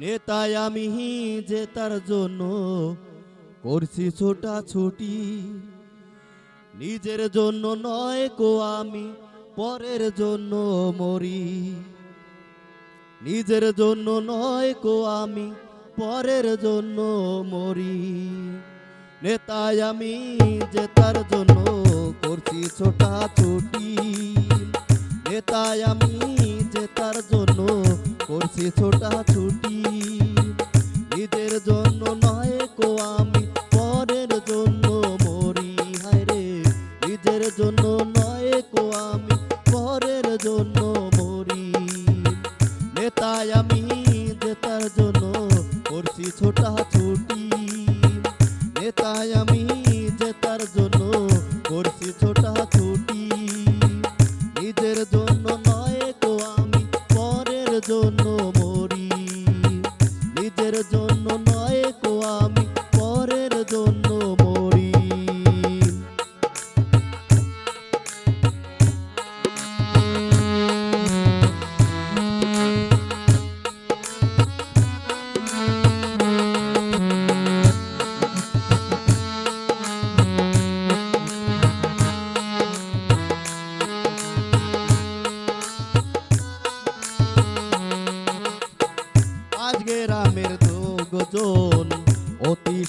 নেতায় আমি যে তার জন্য করছি ছোটা ছুটি। নিজের জন্য নয় কো আমি, পরের জন্য মরি। নিজের জন্য নয় কো আমি, পরের জন্য মরি। নেতায় আমি যে তার জন্য করছি ছোটা ছুটি। নেতায় আমি যে তার জন্য করছি ছোটা। জন্য করছি ছোটা নেতায় আমি জেতার জন্য করছি ছোটা ছুটি। নিজের জন্য নয় তো আমি পরের জন্য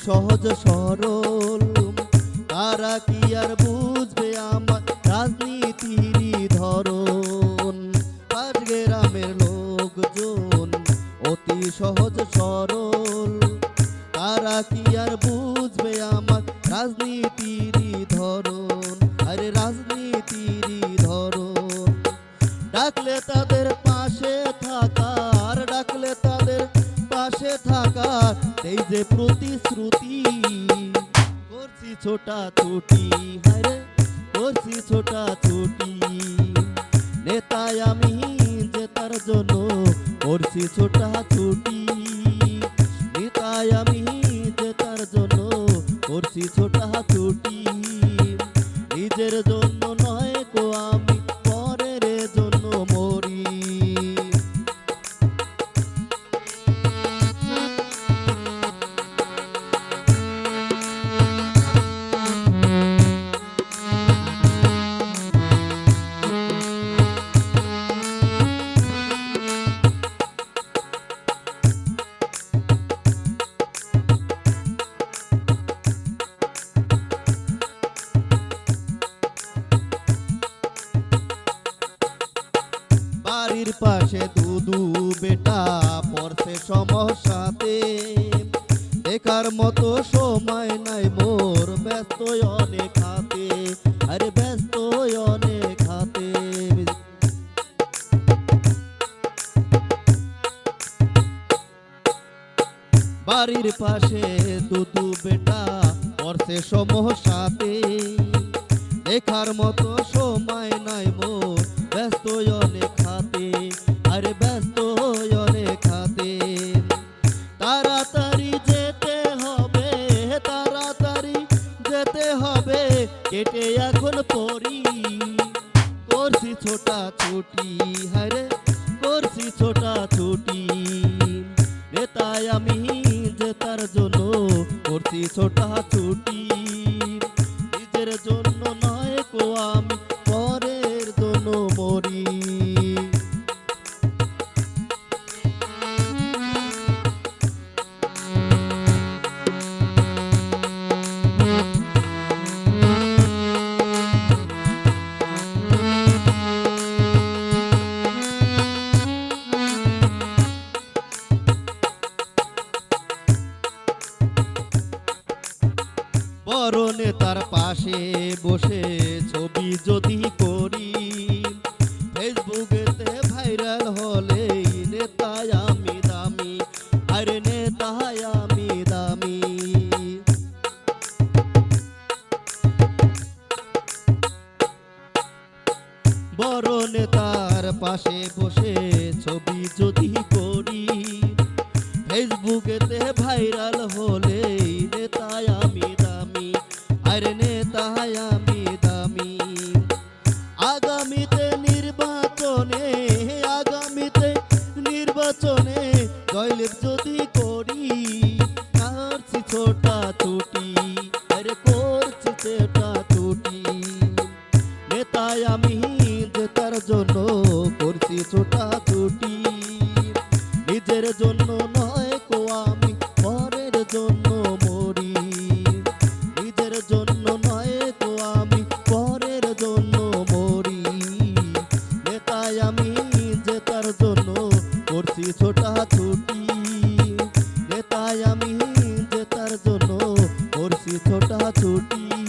সহজ সরল। এই যে প্রতিশ্রুতি, করছি ছোটা ছুটি হরে করছি ছোটা ছুটি। নেতায় আমি যে তার জন্য করছি ছোটা ছুটি। পাশে দুদু বেটা, পড়ছে সমস্যাতে দেখার মতো সময় নাই মোর ব্যস্ত অনেক হাতে। আরে ব্যস্ত অনেক হাতে। বাড়ির পাশে দুদু বেটা, পড়ছে সমস্যাতে দেখার মতো সময় নাই মোর ಮಾತನ নেতার পাশে বসে ছবি যদি করি। ফেসবুকেতে ভাইরাল হলে নেতায় আমি দামি, আরে নেতায় আমি দামি। বড় নেতার পাশে বসে ছবি যদি করি ফেসবুকেতে ভাইরাল যদি করি করছি ছোটা তুটি, আরে করছি ছোটা তুটি। নেতায় আমি জেতার জন্য করছি ছোটা ছুটি torsi torta torti